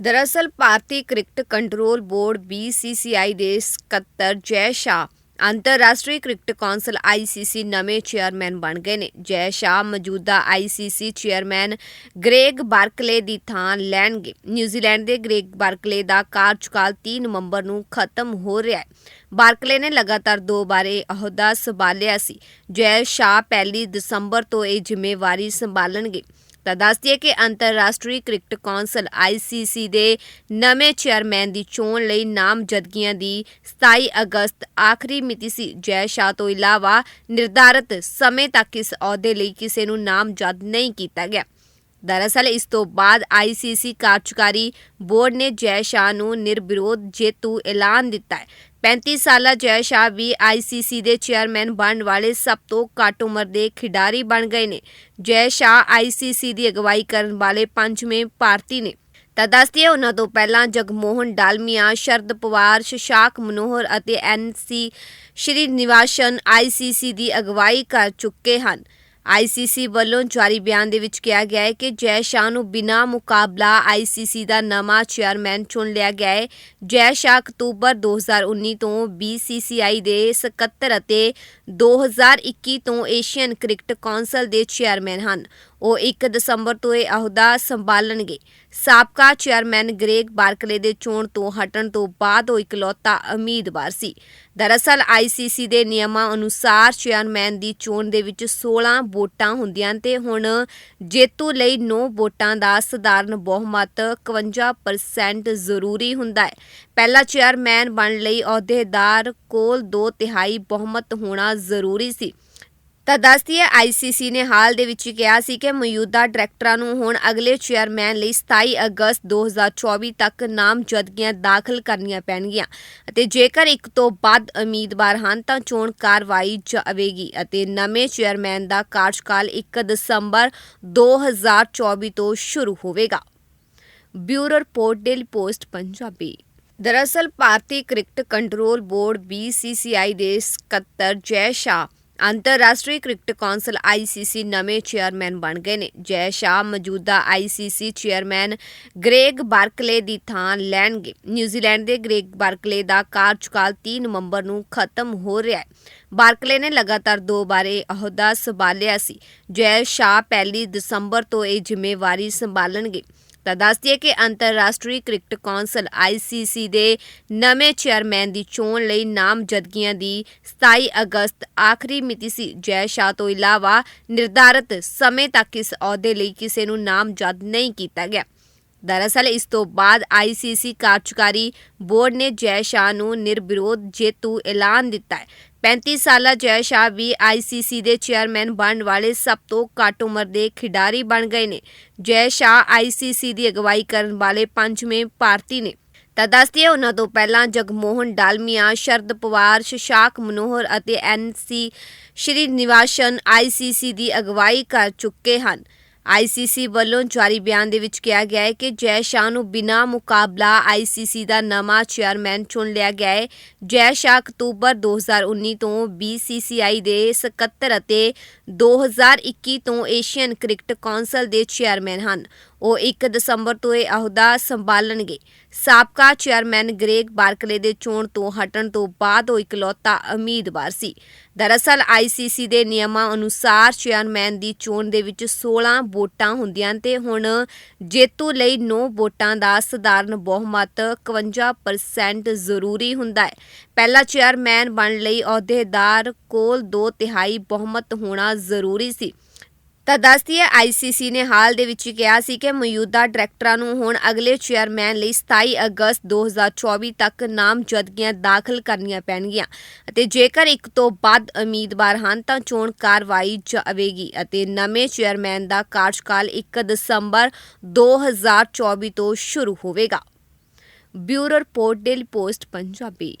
ਦਰਅਸਲ, ਭਾਰਤੀ cricket control board BCCI ਦੇ ਸਕੱਤਰ ਜੈ ਸ਼ਾਹ, ਅੰਤਰਰਾਸ਼ਟਰੀ ਕ੍ਰਿਕਟ ਕੌਂਸਲ ICC ਨਵੇਂ ਚੇਅਰਮੈਨ ਬਣ ਗਏ ਨੇ। ਜੈ ਸ਼ਾਹ ਮੌਜੂਦਾ ICC ਚੇਅਰਮੈਨ ਗ੍ਰੇਗ ਬਾਰਕਲੇ ਦੀ ਥਾਂ ਲੈਣਗੇ। ਨਿਊਜ਼ੀਲੈਂਡ ਦੇ ਗ੍ਰੇਗ ਬਾਰਕਲੇ ਦਾ ਕਾਰਜਕਾਲ 3 ਨਵੰਬਰ ਨੂੰ ਖਤਮ ਹੋ ਰਿਹਾ ਹੈ। ਬਾਰਕਲੇ ਨੇ ਲਗਾਤਾਰ ਦੋ ਬਾਰੇ ਅਹੁਦਾ ਸੰਭਾਲਿਆ ਸੀ। ਜੈ ਸ਼ਾਹ ਪਹਿਲੀ ਦਸੰਬਰ ਤੋਂ ਇਹ ਜ਼ਿੰਮੇਵਾਰੀ ਸੰਭਾਲਣਗੇ। ਤਾਂ ਦੱਸ ਦਈਏ ਕਿ ਅੰਤਰਰਾਸ਼ਟਰੀ ਕ੍ਰਿਕਟ ਕੌਂਸਲ ICC ਦੇ ਨਵੇਂ ਚੇਅਰਮੈਨ ਦੀ ਚੋਣ ਲਈ ਨਾਮਜ਼ਦਗੀਆਂ ਦੀ 27 ਅਗਸਤ ਆਖਰੀ ਮਿਤੀ ਸੀ। ਜੈ ਸ਼ਾਹ ਤੋਂ ਇਲਾਵਾ ਨਿਰਧਾਰਤ ਸਮੇਂ ਤੱਕ ਇਸ ਅਹੁਦੇ ਲਈ ਕਿਸੇ ਨੂੰ ਨਾਮਜ਼ਦ ਨਹੀਂ ਕੀਤਾ ਗਿਆ। ਦਰਅਸਲ, ਇਸ ਤੋਂ ਬਾਅਦ ICC ਕਾਰਜਕਾਰੀ ਬੋਰਡ ਨੇ ਜੈ ਸ਼ਾਹ ਨੂੰ ਨਿਰਵਿਰੋਧ ਜੇਤੂ ਐਲਾਨ ਦਿੱਤਾ ਹੈ। 35 ਸਾਲਾ ਜੈ ਸ਼ਾਹ ਵੀ ICC ਦੇ ਚੇਅਰਮੈਨ ਬਣਨ ਵਾਲੇ ਸਭ ਤੋਂ ਘੱਟ ਉਮਰ ਦੇ ਖਿਡਾਰੀ ਬਣ ਗਏ ਨੇ। ਜੈ ਸ਼ਾਹ ICC ਦੀ ਅਗਵਾਈ ਕਰਨ ਵਾਲੇ ਪੰਜਵੇਂ ਭਾਰਤੀ ਨੇ। ਤਾਂ ਦੱਸਦੀ ਹੈ ਉਹਨਾਂ ਤੋਂ ਪਹਿਲਾਂ ਜਗਮੋਹਨ ਡਾਲਮੀਆ, ਸ਼ਰਦ ਪਵਾਰ ਸ਼ਸ਼ਾਕ ਮਨੋਹਰ ਅਤੇ ਐਨਸੀ ਸ਼੍ਰੀ ਨਿਵਾਸ਼ਨ ICC ਦੀ ਅਗਵਾਈ ਕਰ ਚੁੱਕੇ ਹਨ। ICC ਵੱਲੋਂ ਜਾਰੀ ਬਿਆਨ ਦੇ ਵਿੱਚ ਕਿਹਾ ਗਿਆ ਹੈ ਕਿ ਜੈ ਸ਼ਾਹ ਨੂੰ ਬਿਨਾਂ ਮੁਕਾਬਲਾ ICC ਦਾ ਨਵਾਂ ਚੇਅਰਮੈਨ ਚੁਣ ਲਿਆ ਗਿਆ ਹੈ। ਜੈ ਸ਼ਾਹ ਅਕਤੂਬਰ 2019 ਤੋਂ BCCI ਦੇ ਸਕੱਤਰ ਅਤੇ 2021 ਤੋਂ ਏਸ਼ੀਅਨ ਕ੍ਰਿਕਟ ਕੌਂਸਲ ਦੇ ਚੇਅਰਮੈਨ ਹਨ। ਉਹ 1 ਦਸੰਬਰ ਤੋਂ ਇਹ ਅਹੁਦਾ ਸੰਭਾਲਣਗੇ। ਸਾਬਕਾ ਚੇਅਰਮੈਨ ਗ੍ਰੇਗ ਬਾਰਕਲੇ ਦੇ ਚੋਣ ਤੋਂ ਹਟਣ ਤੋਂ ਬਾਅਦ ਉਹ ਇਕਲੌਤਾ ਉਮੀਦਵਾਰ ਸੀ। ਦਰਅਸਲ ICC ਦੇ ਨਿਯਮਾਂ ਅਨੁਸਾਰ ਚੇਅਰਮੈਨ ਦੀ ਚੋਣ ਦੇ ਵਿੱਚ 16 ਵੋਟਾਂ ਹੁੰਦੀਆਂ ਤੇ ਹੁਣ ਜੇਤੂ ਲਈ 9 ਵੋਟਾਂ ਦਾ ਸਧਾਰਨ ਬਹੁਮਤ 51% ਜ਼ਰੂਰੀ ਹੁੰਦਾ ਹੈ। ਪਹਿਲਾ ਚੇਅਰਮੈਨ ਬਣਨ ਲਈ ਅਹੁਦੇਦਾਰ ਕੋਲ 2 ਤਿਹਾਈ ਬਹੁਮਤ ਹੋਣਾ ਜ਼ਰੂਰੀ ਸੀ। ਤਾਂ ਦੱਸਦੀ ਹੈ ਆਈਸੀਸੀ ਨੇ ਹਾਲ ਦੇ ਵਿੱਚ ਕਿਹਾ ਸੀ ਕਿ ਮੌਜੂਦਾ ਡਾਇਰੈਕਟਰਾਂ ਨੂੰ ਹੁਣ ਅਗਲੇ ਚੇਅਰਮੈਨ ਲਈ 27 ਅਗਸਤ 2024 ਤੱਕ ਨਾਮਜ਼ਦਗੀਆਂ ਦਾਖਲ ਕਰਨੀਆਂ ਪੈਣਗੀਆਂ ਅਤੇ ਜੇਕਰ ਇੱਕ ਤੋਂ ਵੱਧ ਉਮੀਦਵਾਰ ਹਨ ਤਾਂ ਚੋਣ ਕਾਰਵਾਈ ਜਾਵੇਗੀ ਅਤੇ ਨਵੇਂ ਚੇਅਰਮੈਨ ਦਾ ਕਾਰਜਕਾਲ 1 ਦਸੰਬਰ 2024 ਤੋਂ ਸ਼ੁਰੂ ਹੋਵੇਗਾ। Bureau report, Daily Post, Punjabi. ਦਰਅਸਲ, ਭਾਰਤੀ ਕ੍ਰਿਕਟ ਕੰਟਰੋਲ ਬੋਰਡ BCCI ਦੇ ਸਕੱਤਰ ਜੈ ਸ਼ਾਹ, ਅੰਤਰਰਾਸ਼ਟਰੀ ਕ੍ਰਿਕਟ ਕੌਂਸਲ ICC ਨਵੇਂ ਚੇਅਰਮੈਨ ਬਣ ਗਏ ਨੇ। ਜੈ ਸ਼ਾਹ ਮੌਜੂਦਾ ICC ਚੇਅਰਮੈਨ ਗ੍ਰੇਗ ਬਾਰਕਲੇ ਦੀ ਥਾਂ ਲੈਣਗੇ। ਨਿਊਜ਼ੀਲੈਂਡ ਦੇ ਗ੍ਰੇਗ ਬਾਰਕਲੇ ਦਾ ਕਾਰਜਕਾਲ 3 ਨਵੰਬਰ ਨੂੰ ਖਤਮ ਹੋ ਰਿਹਾ ਹੈ। ਬਾਰਕਲੇ ਨੇ ਲਗਾਤਾਰ ਦੋ ਬਾਰੇ ਅਹੁਦਾ ਸੰਭਾਲਿਆ ਸੀ। ਜੈ ਸ਼ਾਹ ਪਹਿਲੀ ਦਸੰਬਰ ਤੋਂ ਇਹ ਜ਼ਿੰਮੇਵਾਰੀ ਸੰਭਾਲਣਗੇ। ਤਾਂ ਦੱਸ ਦਈਏ ਕਿ ਅੰਤਰਰਾਸ਼ਟਰੀ ਕ੍ਰਿਕਟ ਕੌਂਸਲ ICC ਦੇ ਨਵੇਂ ਚੇਅਰਮੈਨ ਦੀ ਚੋਣ ਲਈ ਨਾਮਜ਼ਦਗੀਆਂ ਦੀ 27 ਅਗਸਤ ਆਖਰੀ ਮਿਤੀ ਸੀ। ਜੈ ਸ਼ਾਹ ਤੋਂ ਇਲਾਵਾ ਨਿਰਧਾਰਤ ਸਮੇਂ ਤੱਕ ਇਸ ਅਹੁਦੇ ਲਈ ਕਿਸੇ ਨੂੰ ਨਾਮਜ਼ਦ ਨਹੀਂ ਕੀਤਾ ਗਿਆ। ਦਰਅਸਲ, ਇਸ ਤੋਂ ਬਾਅਦ ICC ਕਾਰਜਕਾਰੀ ਬੋਰਡ ਨੇ ਜੈ ਸ਼ਾਹ ਨੂੰ ਨਿਰਵਿਰੋਧ ਜੇਤੂ ਐਲਾਨ ਦਿੱਤਾ ਹੈ। 35 ਸਾਲਾ ਜੈ ਸ਼ਾਹ ਵੀ ICC ਦੇ ਚੇਅਰਮੈਨ ਬਣਨ ਵਾਲੇ ਸਭ ਤੋਂ ਘੱਟ ਉਮਰ ਦੇ ਖਿਡਾਰੀ ਬਣ ਗਏ ਨੇ। ਜੈ ਸ਼ਾਹ ICC ਦੀ ਅਗਵਾਈ ਕਰਨ ਵਾਲੇ ਪੰਜਵੇਂ ਭਾਰਤੀ ਨੇ। ਤਾਂ ਦੱਸਦੀ ਹੈ ਉਹਨਾਂ ਤੋਂ ਪਹਿਲਾਂ ਜਗਮੋਹਨ ਡਾਲਮੀਆ, ਸ਼ਰਦ ਪਵਾਰ ਸ਼ਸ਼ਾਕ ਮਨੋਹਰ ਅਤੇ ਐਨਸੀ ਸ਼੍ਰੀ ਨਿਵਾਸ਼ਨ ICC ਦੀ ਅਗਵਾਈ ਕਰ ਚੁੱਕੇ ਹਨ। ICC ਵੱਲੋਂ ਜਾਰੀ ਬਿਆਨ ਦੇ ਵਿੱਚ ਕਿਹਾ ਗਿਆ ਹੈ ਕਿ ਜੈ ਸ਼ਾਹ ਨੂੰ ਬਿਨਾਂ ਮੁਕਾਬਲਾ ICC ਦਾ ਨਵਾਂ ਚੇਅਰਮੈਨ ਚੁਣ ਲਿਆ ਗਿਆ ਹੈ। ਜੈ ਸ਼ਾਹ ਅਕਤੂਬਰ 2019 ਤੋਂ BCCI ਦੇ ਸਕੱਤਰ ਅਤੇ 2021 ਤੋਂ ਏਸ਼ੀਅਨ ਕ੍ਰਿਕਟ ਕੌਂਸਲ ਦੇ ਚੇਅਰਮੈਨ ਹਨ। ਉਹ 1 ਦਸੰਬਰ ਤੋਂ ਇਹ ਅਹੁਦਾ ਸੰਭਾਲਣਗੇ। ਸਾਬਕਾ ਚੇਅਰਮੈਨ ਗ੍ਰੇਗ ਬਾਰਕਲੇ ਦੇ ਚੋਣ ਤੋਂ ਹਟਣ ਤੋਂ ਬਾਅਦ ਉਹ ਇਕਲੌਤਾ ਉਮੀਦਵਾਰ ਸੀ। ਦਰਅਸਲ ICC ਦੇ ਨਿਯਮਾਂ ਅਨੁਸਾਰ ਚੇਅਰਮੈਨ ਦੀ ਚੋਣ ਦੇ ਵਿੱਚ 16 ਵੋਟਾਂ ਹੁੰਦੀਆਂ ਤੇ ਹੁਣ ਜੇਤੂ ਲਈ 9 ਵੋਟਾਂ ਦਾ ਸਧਾਰਨ ਬਹੁਮਤ 51% ਜ਼ਰੂਰੀ ਹੁੰਦਾ ਹੈ। ਪਹਿਲਾ ਚੇਅਰਮੈਨ ਬਣਨ ਲਈ ਅਹੁਦੇਦਾਰ ਕੋਲ 2 ਤਿਹਾਈ ਬਹੁਮਤ ਹੋਣਾ ਜ਼ਰੂਰੀ ਸੀ। ਤਾਂ ਦੱਸਦੀ ਹੈ ਆਈਸੀਸੀ ਨੇ ਹਾਲ ਦੇ ਵਿੱਚ ਕਿਹਾ ਸੀ ਕਿ ਮੌਜੂਦਾ ਡਾਇਰੈਕਟਰਾਂ ਨੂੰ ਹੁਣ ਅਗਲੇ ਚੇਅਰਮੈਨ ਲਈ 27 ਅਗਸਤ 2024 ਤੱਕ ਨਾਮਜ਼ਦਗੀਆਂ ਦਾਖਲ ਕਰਨੀਆਂ ਪੈਣਗੀਆਂ ਅਤੇ ਜੇਕਰ ਇੱਕ ਤੋਂ ਵੱਧ ਉਮੀਦਵਾਰ ਹਨ ਤਾਂ ਚੋਣ ਕਾਰਵਾਈ ਜਾਵੇਗੀ ਅਤੇ ਨਵੇਂ ਚੇਅਰਮੈਨ ਦਾ ਕਾਰਜਕਾਲ 1 ਦਸੰਬਰ 2024 ਤੋਂ ਸ਼ੁਰੂ ਹੋਵੇਗਾ। Bureau report, daily post, Punjabi.